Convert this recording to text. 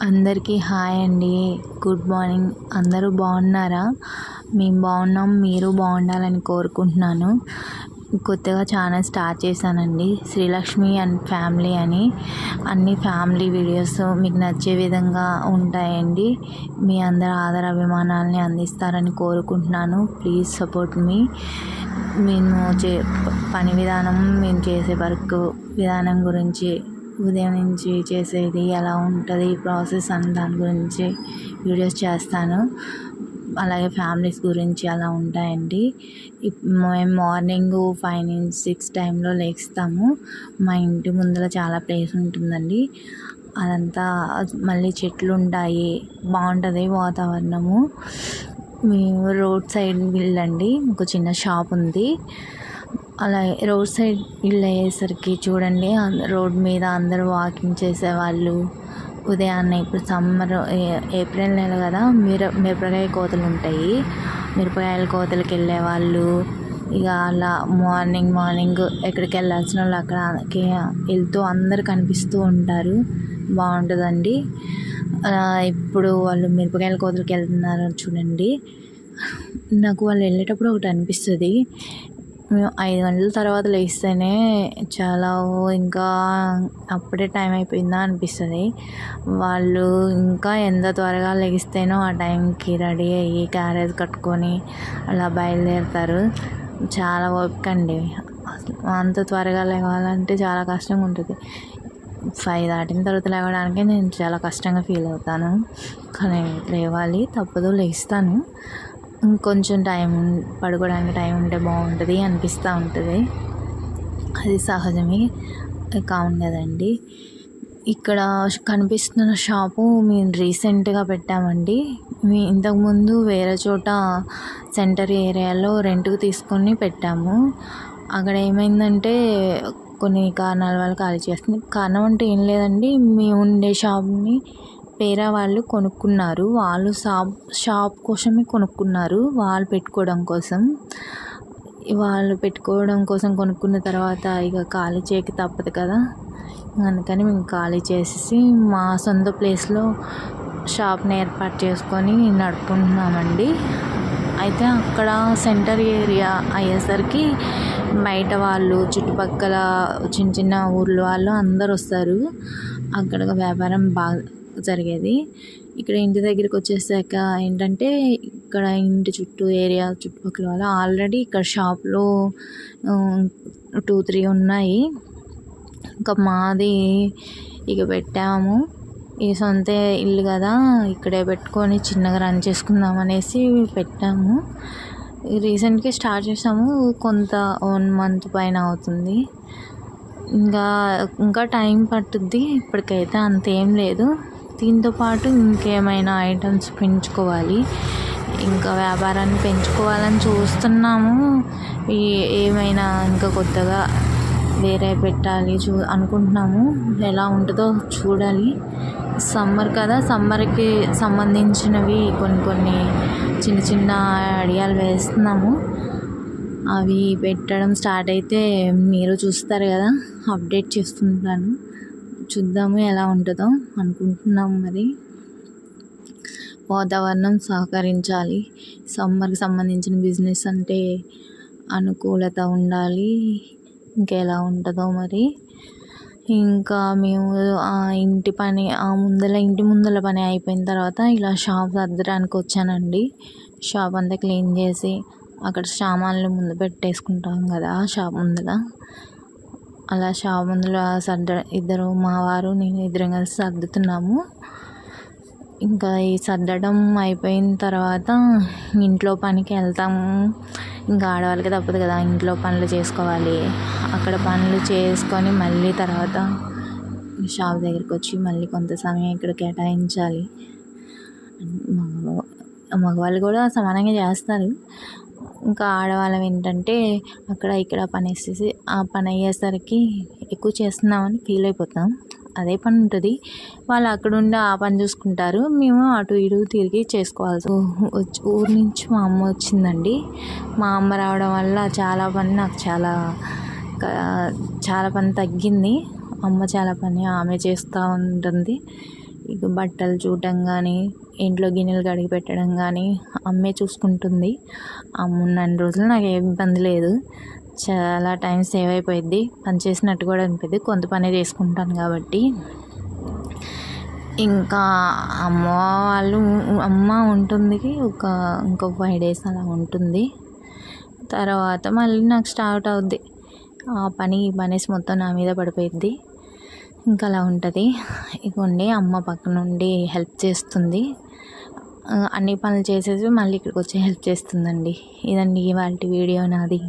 అందరికీ హాయ్ అండి. Good morning. అందరూ బాగున్నారా? మేము బాగున్నాం. మీరు బాగుండాలని కోరుకుంటున్నాను. కొత్తగా ఛానల్ స్టార్ట్ చేశానండి. శ్రీలక్ష్మి అండ్ ఫ్యామిలీ అని. అన్ని ఫ్యామిలీ వీడియోస్ మీకు నచ్చే విధంగా ఉంటాయండి. మీ అందరి ఆదర అభిమానాలని అందిస్తారని కోరుకుంటున్నాను. Please support me. మేము చే పని విధానం మేము చేసే వర్క్ విధానం గురించి ఉదయం నుంచి చేసేది ఎలా ఉంటుంది ప్రాసెస్ అని దాని గురించి వీడియోస్ చేస్తాను. అలాగే ఫ్యామిలీస్ గురించి అలా ఉంటాయండి. మేము మార్నింగ్ ఫైవ్ నుంచి సిక్స్ టైంలో లేస్తాము. మా ఇంటి ముందర చాలా ప్లేస్ ఉంటుందండి. అదంతా మళ్ళీ చెట్లు ఉంటాయి. బాగుంటుంది వాతావరణము. మేము రోడ్ సైడ్ వెళ్ళండి. ఒక చిన్న షాప్ ఉంది. అలా రోడ్ సైడ్ ఇల్లు అయ్యేసరికి చూడండి రోడ్ మీద అందరూ వాకింగ్ చేసేవాళ్ళు. ఉదయాన్నే ఇప్పుడు సమ్మర్ ఏప్రిల్ నెల కదా మిర మిరపకాయ కోతలు ఉంటాయి మిరపకాయల కోతలకి వెళ్ళేవాళ్ళు ఇక అలా మార్నింగ్ మార్నింగ్ ఎక్కడికి వెళ్ళాల్సిన వాళ్ళు అక్కడికి వెళ్తూ అందరు కనిపిస్తూ ఉంటారు. బాగుంటుందండి ఇప్పుడు వాళ్ళు మిరపకాయల కోతలకి వెళ్తున్నారు చూడండి. నాకు వాళ్ళు వెళ్ళేటప్పుడు ఒకటి అనిపిస్తుంది. మేము ఐదు గంటల తర్వాత లేస్తేనే చాలా ఇంకా అప్పుడే టైం అయిపోయిందా అనిపిస్తుంది. వాళ్ళు ఇంకా ఎంత త్వరగా లెగిస్తేనో ఆ టైంకి రెడీ అయ్యి క్యారేజ్ కట్టుకొని అలా బయలుదేరుతారు. చాలా ఓపిక అండి. అంత త్వరగా లేవాలంటే చాలా కష్టంగా ఉంటుంది. ఫైవ్ దాటిన తర్వాత లేవడానికి నేను చాలా కష్టంగా ఫీల్ అవుతాను. కానీ లేవాలి తప్పదు లేస్తాను. ఇంకొంచెం టైం పడుకోవడానికి టైం ఉంటే బాగుంటుంది అనిపిస్తూ ఉంటుంది. అది సహజమే. కావును కదండి. ఇక్కడ కనిపిస్తున్న షాపు మేము రీసెంట్గా పెట్టామండి. మీ ఇంతకుముందు వేరే చోట సెంటర్ ఏరియాలో రెంట్కి తీసుకొని పెట్టాము. అక్కడ ఏమైందంటే కొన్ని కారణాల వల్ల ఖాళీ చేస్తుంది. కారణం అంటే ఏం లేదండి. మేము ఉండే షాప్ని వేరే వాళ్ళు కొనుక్కున్నారు. వాళ్ళు షాప్ షాప్ కోసమే కొనుక్కున్నారు. వాళ్ళు పెట్టుకోవడం కోసం. వాళ్ళు పెట్టుకోవడం కోసం కొనుక్కున్న తర్వాత ఇక ఖాళీ చేయక తప్పదు కదా. అందుకని మేము ఖాళీ చేసేసి మా సొంత ప్లేస్లో షాప్ని ఏర్పాటు చేసుకొని నడుపుకుంటున్నామండి. అయితే అక్కడ సెంటర్ ఏరియా అయ్యేసరికి బయట వాళ్ళు చుట్టుపక్కల చిన్న చిన్న ఊర్ల వాళ్ళు అందరు వస్తారు అక్కడ వ్యాపారం బాగా జరిగేది. ఇక్కడ ఇంటి దగ్గరికి వచ్చేసాక ఏంటంటే ఇక్కడ ఇంటి చుట్టూ ఏరియా చుట్టుపక్కల వాళ్ళు ఆల్రెడీ ఇక్కడ షాప్లో టూ త్రీ ఉన్నాయి. ఇంకా మాది ఇక పెట్టాము. ఈ సొంత ఇల్లు కదా ఇక్కడే పెట్టుకొని చిన్నగా రన్ చేసుకుందాం అనేసి పెట్టాము. రీసెంట్గా స్టార్ట్ చేసాము కొంత వన్ మంత్ పైన అవుతుంది. ఇంకా ఇంకా టైం పట్టుద్ది. ఇప్పటికైతే అంతేం లేదు. దీంతో పాటు ఇంకేమైనా ఐటమ్స్ పెంచుకోవాలి. ఇంకా వ్యాపారాన్ని పెంచుకోవాలని చూస్తున్నాము. ఈ ఏమైనా ఇంకా కొత్తగా వేరే పెట్టాలి చూ అనుకుంటున్నాము. ఎలా ఉంటుందో చూడాలి. సమ్మర్ కదా సమ్మర్కి సంబంధించినవి కొన్ని కొన్ని చిన్న చిన్న ఐడియాలు వేస్తున్నాము. అవి పెట్టడం స్టార్ట్ అయితే మీరు చూస్తారు కదా అప్డేట్ చేస్తుంటాను చూద్దాము ఎలా ఉంటుందో అనుకుంటున్నాం మరి. వాతావరణం సహకరించాలి. సమ్మర్కి సంబంధించిన బిజినెస్ అంటే అనుకూలత ఉండాలి. ఇంకెలా ఉంటుందో మరి. ఇంకా మేము ఆ ఇంటి పని ఆ ముందల ఇంటి ముందల పని అయిపోయిన తర్వాత ఇలా షాప్ సర్దడానికి వచ్చానండి. షాప్ అంతా క్లీన్ చేసి అక్కడ సామాన్లు ముందు పెట్టేసుకుంటాం కదా షాప్ ముందర అలా షాప్ ముందులో సర్ద ఇద్దరు మా వారు నేను ఇద్దరం కలిసి సర్దుతున్నాము. ఇంకా ఈ సర్దడం అయిపోయిన తర్వాత ఇంట్లో పనికి వెళ్తాము. ఇంకా ఆడవాళ్ళకి తప్పదు కదా ఇంట్లో పనులు చేసుకోవాలి. అక్కడ పనులు చేసుకొని మళ్ళీ తర్వాత షాప్ దగ్గరికి వచ్చి మళ్ళీ కొంత సమయం ఇక్కడ కేటాయించాలి. మగవాళ్ళు కూడా సమానంగా చేస్తారు. ఇంకా ఆడవాళ్ళం ఏంటంటే అక్కడ ఇక్కడ పని వేసేసి ఆ పని అయ్యేసరికి ఎక్కువ చేస్తున్నామని ఫీల్ అయిపోతాం. అదే పని ఉంటుంది. వాళ్ళు అక్కడ ఉండి ఆ పని చూసుకుంటారు. మేము అటు ఇటు తిరిగి చేసుకోవాల్సి వచ్చి ఊరి నుంచి మా అమ్మ వచ్చిందండి. మా అమ్మ రావడం వల్ల చాలా పని నాకు చాలా చాలా పని తగ్గింది. అమ్మ చాలా పని ఆమె చేస్తూ ఉంటుంది. ఇక బట్టలు చూడటం కానీ ఇంట్లో గిన్నెలు కడిగి పెట్టడం కానీ అమ్మే చూసుకుంటుంది. అమ్మున్నన్ని రోజులు నాకు ఏ ఇబ్బంది లేదు. చాలా టైం సేవ్ అయిపోయింది పని చేసినట్టు కూడా అనిపిద్ది. కొంత పని చేసుకుంటాను కాబట్టి. ఇంకా అమ్మ వాళ్ళు అమ్మ ఉంటుంది ఒక ఇంకో ఫైవ్ డేస్ అలా ఉంటుంది. తర్వాత మళ్ళీ నాకు స్టార్ట్ అవుద్ది. ఆ పని ఈ పనేసి మొత్తం నా మీద పడిపోయింది ఇంకా అలా ఉంటుంది. ఇగోండి అమ్మ పక్క నుండి హెల్ప్ చేస్తుంది. అన్ని పనులు చేసేసి మళ్ళీ ఇక్కడికి వచ్చి హెల్ప్ చేస్తుందండి. ఇదండి ఇవాళ వీడియో నాది.